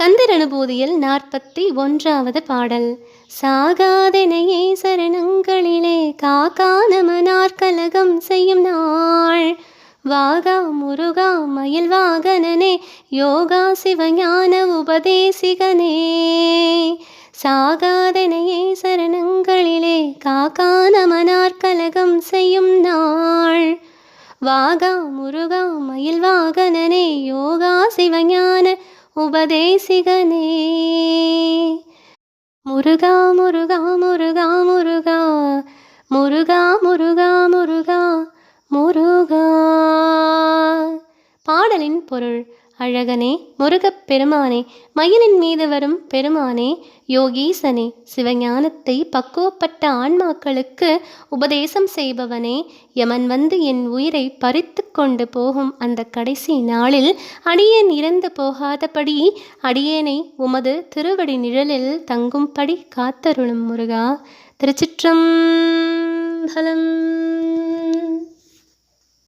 கந்தர் அனுபூதியில் நாற்பத்தி ஒன்றாவது பாடல். சாகாதனையே சரணங்களிலே காக்கா நமனார் கலகம் செய்யும் நாள். வாகா முருகா மயில் வாகனனே யோகா சிவஞான உபதேசிகனே. சாகாதனையே சரணங்களிலே காக்கா நமனார் கலகம் செய்யும் நாள். வாகா முருகா மயில் வாகனனே யோகா சிவஞான உபதேசிகனே. முருகா முருகா முருகா முருகா. முருகா முருகா முருகா முருகா. பாடலின் பொருள் அழகனே முருகப் பெருமானே மயிலின் மீது வரும் பெருமானே யோகீசனே சிவஞானத்தை பக்குவப்பட்ட ஆன்மாக்களுக்கு உபதேசம் செய்பவனே யமன் வந்து என் உயிரை பறித்து கொண்டு போகும் அந்த கடைசி நாளில் அடியேன் இறந்து போகாதபடி அடியேனை உமது திருவடி நிழலில் தங்கும்படி காத்தருளும் முருகா. திருச்சிற்றம்பலம்